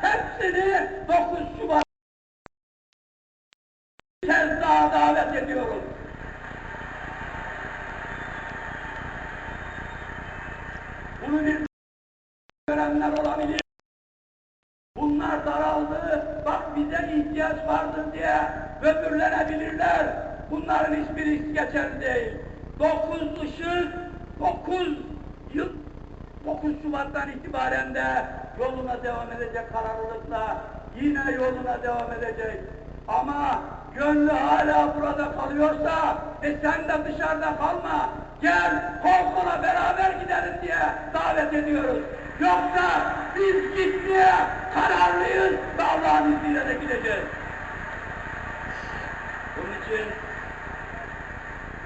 hepsini 9 Şubat kez daha davet ediyoruz. Bunu bir görenler olabilir. Bunlar daraldı, bak bize ihtiyaç vardır diye böbürlenebilirler. Bunların hiçbiri geçerli değil. Dokuz ışık, dokuz yıl, 9 Şubat'tan itibaren de yoluna devam edecek kararlılıkla yine yoluna devam edecek. Ama gönlü hala burada kalıyorsa e sen de dışarıda kalma. Gel kol kola beraber gidelim diye davet ediyoruz. Yoksa biz gitmeye kararlıyız ve Allah'ın izniyle de gideceğiz. Bunun için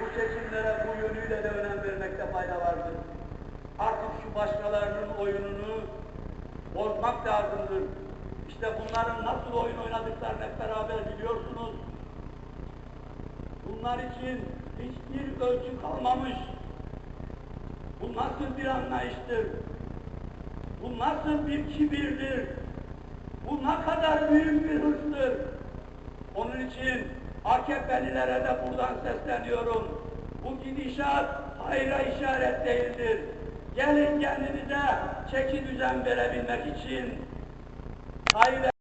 bu seçimlere bu yönüyle de önem vermekte fayda vardır. Başkalarının oyununu bozmak lazımdır. İşte bunların nasıl oyun oynadıklarını hep beraber biliyorsunuz. Bunlar için hiçbir ölçü kalmamış. Bu nasıl bir anlayıştır? Bu nasıl bir kibirdir? Bu ne kadar büyük bir hırstır? Onun için AKP'lilere de buradan sesleniyorum. Bu gidişat hayra işaret değildir. Gelin kendinize çeki düzen verebilmek için. Hayra